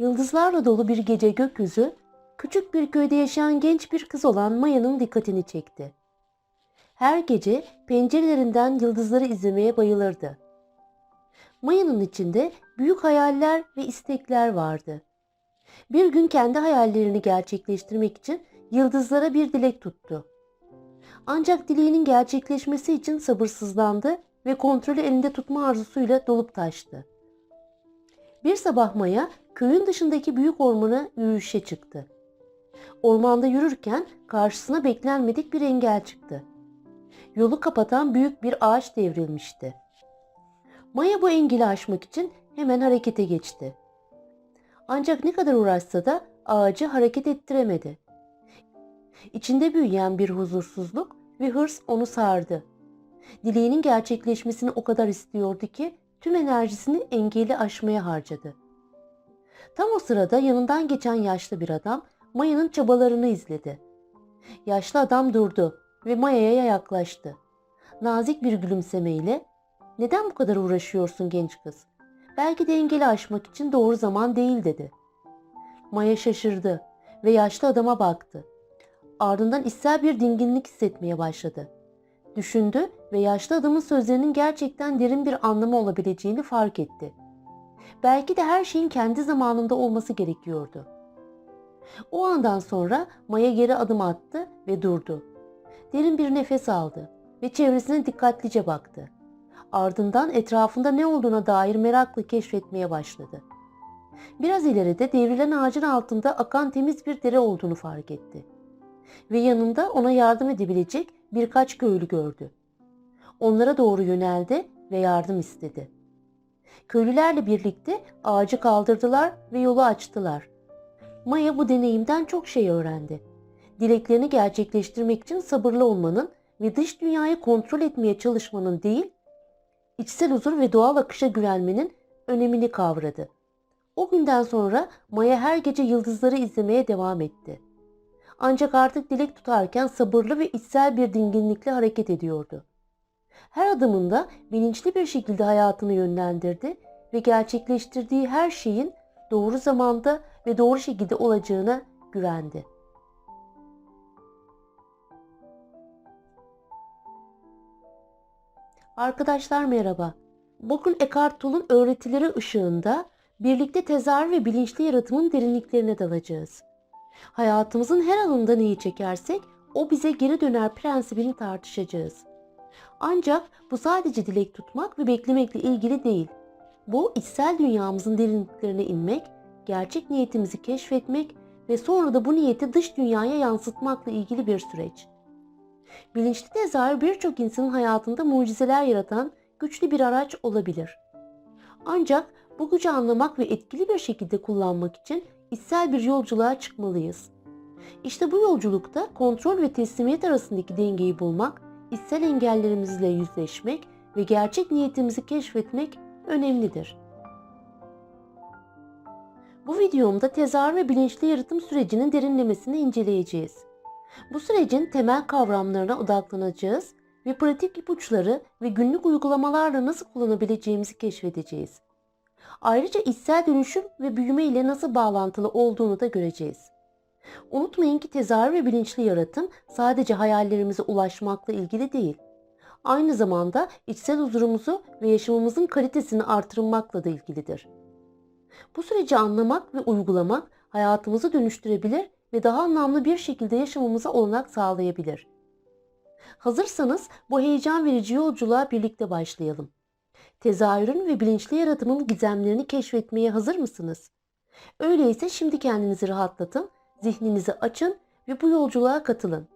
Yıldızlarla dolu bir gece gökyüzü, küçük bir köyde yaşayan genç bir kız olan Maya'nın dikkatini çekti. Her gece pencerelerinden yıldızları izlemeye bayılırdı. Maya'nın içinde büyük hayaller ve istekler vardı. Bir gün kendi hayallerini gerçekleştirmek için yıldızlara bir dilek tuttu. Ancak dileğinin gerçekleşmesi için sabırsızlandı ve kontrolü elinde tutma arzusuyla dolup taştı. Bir sabah Maya köyün dışındaki büyük ormana yürüyüşe çıktı. Ormanda yürürken karşısına beklenmedik bir engel çıktı. Yolu kapatan büyük bir ağaç devrilmişti. Maya bu engeli aşmak için hemen harekete geçti. Ancak ne kadar uğraşsa da ağacı hareket ettiremedi. İçinde büyüyen bir huzursuzluk ve hırs onu sardı. Dileğinin gerçekleşmesini o kadar istiyordu ki tüm enerjisini engeli aşmaya harcadı. Tam o sırada yanından geçen yaşlı bir adam Maya'nın çabalarını izledi. Yaşlı adam durdu ve Maya'ya yaklaştı. Nazik bir gülümsemeyle "Neden bu kadar uğraşıyorsun genç kız? Belki de engeli aşmak için doğru zaman değil." dedi. Maya şaşırdı ve yaşlı adama baktı. Ardından içsel bir dinginlik hissetmeye başladı. Düşündü ve yaşlı adamın sözlerinin gerçekten derin bir anlamı olabileceğini fark etti. Belki de her şeyin kendi zamanında olması gerekiyordu. O andan sonra Maya geri adım attı ve durdu. Derin bir nefes aldı ve çevresine dikkatlice baktı. Ardından etrafında ne olduğuna dair merakla keşfetmeye başladı. Biraz ileride devrilen ağacın altında akan temiz bir dere olduğunu fark etti. Ve yanında ona yardım edebilecek birkaç köylü gördü. Onlara doğru yöneldi ve yardım istedi. Köylülerle birlikte ağacı kaldırdılar ve yolu açtılar. Maya bu deneyimden çok şey öğrendi. Dileklerini gerçekleştirmek için sabırlı olmanın ve dış dünyayı kontrol etmeye çalışmanın değil, içsel huzur ve doğal akışa güvenmenin önemini kavradı. O günden sonra Maya her gece yıldızları izlemeye devam etti. Ancak artık dilek tutarken sabırlı ve içsel bir dinginlikle hareket ediyordu. Her adımında bilinçli bir şekilde hayatını yönlendirdi ve gerçekleştirdiği her şeyin doğru zamanda ve doğru şekilde olacağına güvendi. Arkadaşlar merhaba. Bugün Eckhart Tolle'un öğretileri ışığında birlikte tezahür ve bilinçli yaratımın derinliklerine dalacağız. Hayatımızın her alanında neyi çekersek o bize geri döner prensibini tartışacağız. Ancak bu sadece dilek tutmak ve beklemekle ilgili değil. Bu içsel dünyamızın derinliklerine inmek, gerçek niyetimizi keşfetmek ve sonra da bu niyeti dış dünyaya yansıtmakla ilgili bir süreç. Bilinçli tezahür birçok insanın hayatında mucizeler yaratan güçlü bir araç olabilir. Ancak bu gücü anlamak ve etkili bir şekilde kullanmak için içsel bir yolculuğa çıkmalıyız. İşte bu yolculukta kontrol ve teslimiyet arasındaki dengeyi bulmak, içsel engellerimizle yüzleşmek ve gerçek niyetimizi keşfetmek önemlidir. Bu videomda tezahür ve bilinçli yaratım sürecinin derinlemesini inceleyeceğiz. Bu sürecin temel kavramlarına odaklanacağız ve pratik ipuçları ve günlük uygulamalarla nasıl kullanabileceğimizi keşfedeceğiz. Ayrıca içsel dönüşüm ve büyüme ile nasıl bağlantılı olduğunu da göreceğiz. Unutmayın ki tezahür ve bilinçli yaratım sadece hayallerimize ulaşmakla ilgili değil. Aynı zamanda içsel huzurumuzu ve yaşamımızın kalitesini artırmakla da ilgilidir. Bu süreci anlamak ve uygulamak hayatımızı dönüştürebilir ve daha anlamlı bir şekilde yaşamamıza olanak sağlayabilir. Hazırsanız bu heyecan verici yolculuğa birlikte başlayalım. Tezahürün ve bilinçli yaratımın gizemlerini keşfetmeye hazır mısınız? Öyleyse şimdi kendinizi rahatlatın, zihninizi açın ve bu yolculuğa katılın.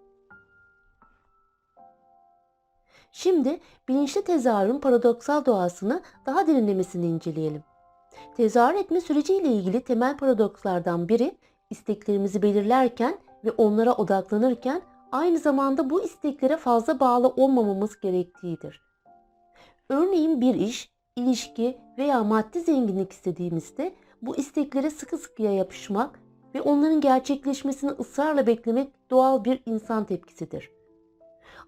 Şimdi bilinçli tezahürün paradoksal doğasını daha derinlemesine inceleyelim. Tezahür etme süreciyle ilgili temel paradokslardan biri isteklerimizi belirlerken ve onlara odaklanırken aynı zamanda bu isteklere fazla bağlı olmamamız gerektiğidir. Örneğin bir iş, ilişki veya maddi zenginlik istediğimizde bu isteklere sıkı sıkıya yapışmak ve onların gerçekleşmesini ısrarla beklemek doğal bir insan tepkisidir.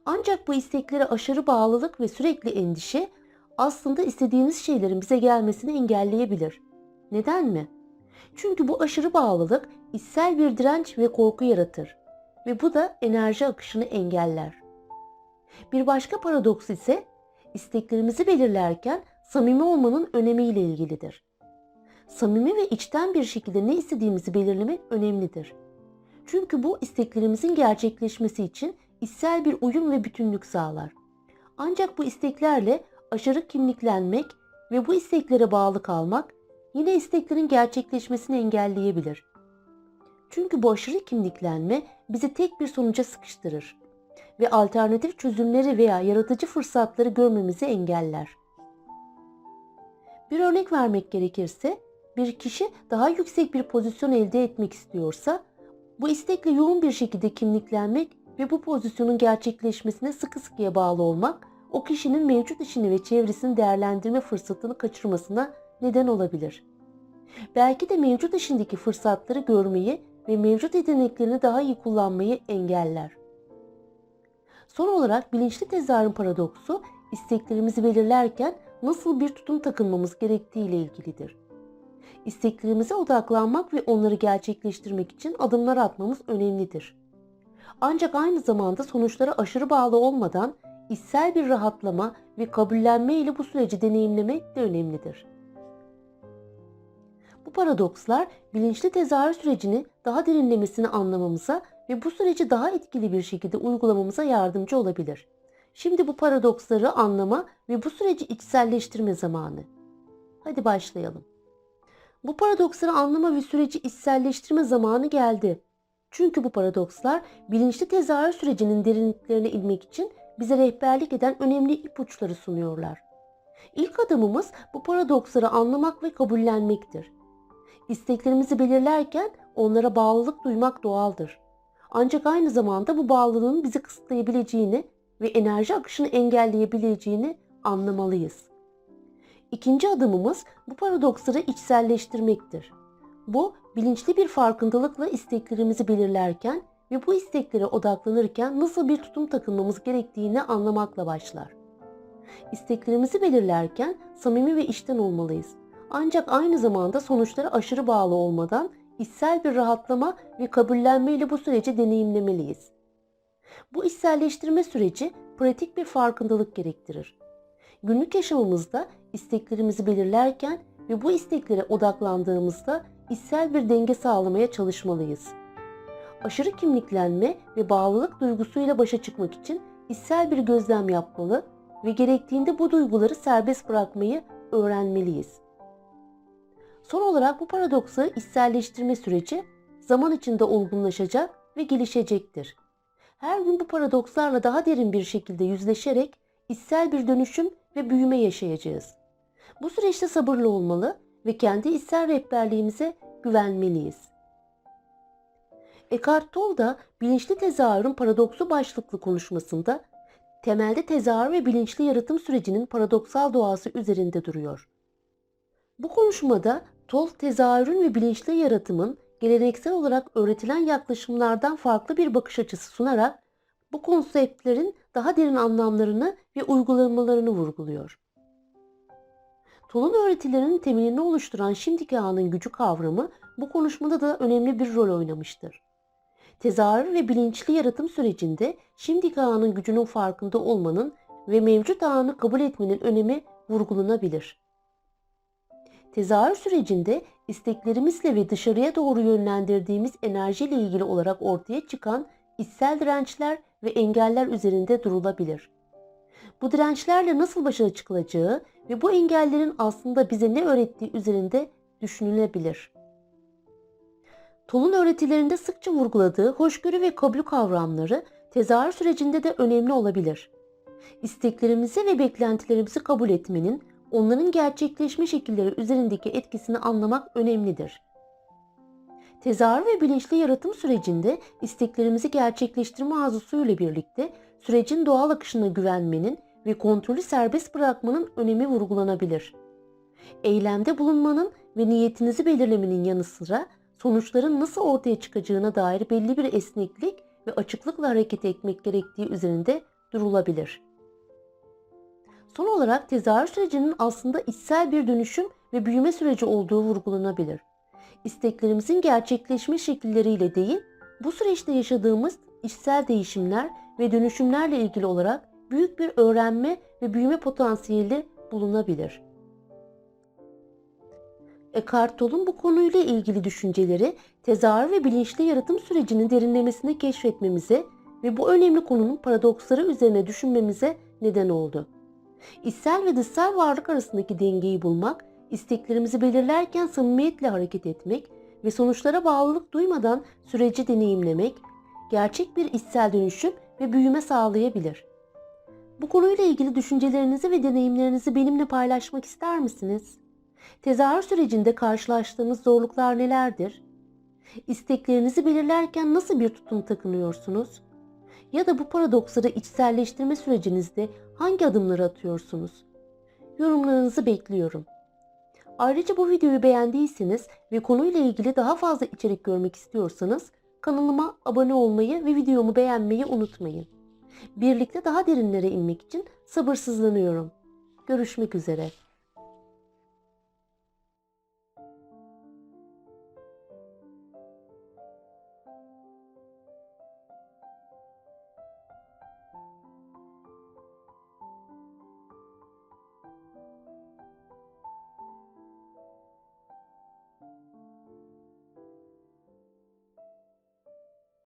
Ancak bu isteklere aşırı bağlılık ve sürekli endişe aslında istediğimiz şeylerin bize gelmesini engelleyebilir. Neden mi? Çünkü bu aşırı bağlılık içsel bir direnç ve korku yaratır ve bu da enerji akışını engeller. Bir başka paradoks ise isteklerimizi belirlerken samimi olmanın önemiyle ilgilidir. Samimi ve içten bir şekilde ne istediğimizi belirlemek önemlidir. Çünkü bu isteklerimizin gerçekleşmesi için içsel bir uyum ve bütünlük sağlar. Ancak bu isteklerle aşırı kimliklenmek ve bu isteklere bağlı kalmak yine isteklerin gerçekleşmesini engelleyebilir. Çünkü bu aşırı kimliklenme bizi tek bir sonuca sıkıştırır ve alternatif çözümleri veya yaratıcı fırsatları görmemizi engeller. Bir örnek vermek gerekirse, bir kişi daha yüksek bir pozisyon elde etmek istiyorsa, bu istekle yoğun bir şekilde kimliklenmek ve bu pozisyonun gerçekleşmesine sıkı sıkıya bağlı olmak, o kişinin mevcut işini ve çevresini değerlendirme fırsatını kaçırmasına neden olabilir. Belki de mevcut işindeki fırsatları görmeyi ve mevcut yeteneklerini daha iyi kullanmayı engeller. Son olarak bilinçli tezahürün paradoksu isteklerimizi belirlerken nasıl bir tutum takınmamız gerektiği ile ilgilidir. İsteklerimize odaklanmak ve onları gerçekleştirmek için adımlar atmamız önemlidir. Ancak aynı zamanda sonuçlara aşırı bağlı olmadan içsel bir rahatlama ve kabullenme ile bu süreci deneyimlemek de önemlidir. Bu paradokslar bilinçli tezahür sürecini daha derinlemesine anlamamıza ve bu süreci daha etkili bir şekilde uygulamamıza yardımcı olabilir. Şimdi bu paradoksları anlama ve bu süreci içselleştirme zamanı. Hadi başlayalım. Bu paradoksları anlama ve süreci içselleştirme zamanı geldi. Çünkü bu paradokslar bilinçli tezahür sürecinin derinliklerine inmek için bize rehberlik eden önemli ipuçları sunuyorlar. İlk adımımız bu paradoksları anlamak ve kabullenmektir. İsteklerimizi belirlerken onlara bağlılık duymak doğaldır. Ancak aynı zamanda bu bağlılığın bizi kısıtlayabileceğini ve enerji akışını engelleyebileceğini anlamalıyız. İkinci adımımız bu paradoksları içselleştirmektir. Bu bilinçli bir farkındalıkla isteklerimizi belirlerken ve bu isteklere odaklanırken nasıl bir tutum takınmamız gerektiğini anlamakla başlar. İsteklerimizi belirlerken samimi ve içten olmalıyız. Ancak aynı zamanda sonuçlara aşırı bağlı olmadan içsel bir rahatlama ve kabullenme ile bu süreci deneyimlemeliyiz. Bu içselleştirme süreci pratik bir farkındalık gerektirir. Günlük yaşamımızda isteklerimizi belirlerken ve bu isteklere odaklandığımızda içsel bir denge sağlamaya çalışmalıyız. Aşırı kimliklenme ve bağlılık duygusuyla başa çıkmak için içsel bir gözlem yapmalı ve gerektiğinde bu duyguları serbest bırakmayı öğrenmeliyiz. Son olarak bu paradoksu içselleştirme süreci zaman içinde olgunlaşacak ve gelişecektir. Her gün bu paradokslarla daha derin bir şekilde yüzleşerek içsel bir dönüşüm ve büyüme yaşayacağız. Bu süreçte sabırlı olmalı ve kendi içsel rehberliğimize güvenmeliyiz. Eckhart Tolle da bilinçli tezahürün paradoksu başlıklı konuşmasında temelde tezahür ve bilinçli yaratım sürecinin paradoksal doğası üzerinde duruyor. Bu konuşmada Toll tezahürün ve bilinçli yaratımın geleneksel olarak öğretilen yaklaşımlardan farklı bir bakış açısı sunarak bu konseptlerin daha derin anlamlarını ve uygulamalarını vurguluyor. Toll'un öğretilerinin temelini oluşturan şimdiki anın gücü kavramı bu konuşmada da önemli bir rol oynamıştır. Tezahür ve bilinçli yaratım sürecinde şimdiki anın gücünün farkında olmanın ve mevcut anı kabul etmenin önemi vurgulanabilir. Tezahür sürecinde isteklerimizle ve dışarıya doğru yönlendirdiğimiz enerjiyle ilgili olarak ortaya çıkan içsel dirençler ve engeller üzerinde durulabilir. Bu dirençlerle nasıl başa çıkılacağı ve bu engellerin aslında bize ne öğrettiği üzerinde düşünülebilir. Toll'un öğretilerinde sıkça vurguladığı hoşgörü ve kabul kavramları tezahür sürecinde de önemli olabilir. İsteklerimizi ve beklentilerimizi kabul etmenin onların gerçekleşme şekilleri üzerindeki etkisini anlamak önemlidir. Tezahür ve bilinçli yaratım sürecinde isteklerimizi gerçekleştirme arzusuyla birlikte sürecin doğal akışına güvenmenin ve kontrolü serbest bırakmanın önemi vurgulanabilir. Eylemde bulunmanın ve niyetinizi belirlemenin yanı sıra sonuçların nasıl ortaya çıkacağına dair belli bir esneklik ve açıklıkla hareket etmek gerektiği üzerinde durulabilir. Son olarak tezahür sürecinin aslında içsel bir dönüşüm ve büyüme süreci olduğu vurgulanabilir. İsteklerimizin gerçekleşme şekilleriyle değil, bu süreçte yaşadığımız içsel değişimler ve dönüşümlerle ilgili olarak büyük bir öğrenme ve büyüme potansiyeli bulunabilir. Eckhart Tolle'un bu konuyla ilgili düşünceleri tezahür ve bilinçli yaratım sürecinin derinlemesine keşfetmemize ve bu önemli konunun paradoksları üzerine düşünmemize neden oldu. İçsel ve dışsal varlık arasındaki dengeyi bulmak, isteklerimizi belirlerken samimiyetle hareket etmek ve sonuçlara bağlılık duymadan süreci deneyimlemek, gerçek bir içsel dönüşüm ve büyüme sağlayabilir. Bu konuyla ilgili düşüncelerinizi ve deneyimlerinizi benimle paylaşmak ister misiniz? Tezahür sürecinde karşılaştığınız zorluklar nelerdir? İsteklerinizi belirlerken nasıl bir tutum takınıyorsunuz? Ya da bu paradoksları içselleştirme sürecinizde hangi adımları atıyorsunuz? Yorumlarınızı bekliyorum. Ayrıca bu videoyu beğendiyseniz ve konuyla ilgili daha fazla içerik görmek istiyorsanız kanalıma abone olmayı ve videomu beğenmeyi unutmayın. Birlikte daha derinlere inmek için sabırsızlanıyorum. Görüşmek üzere.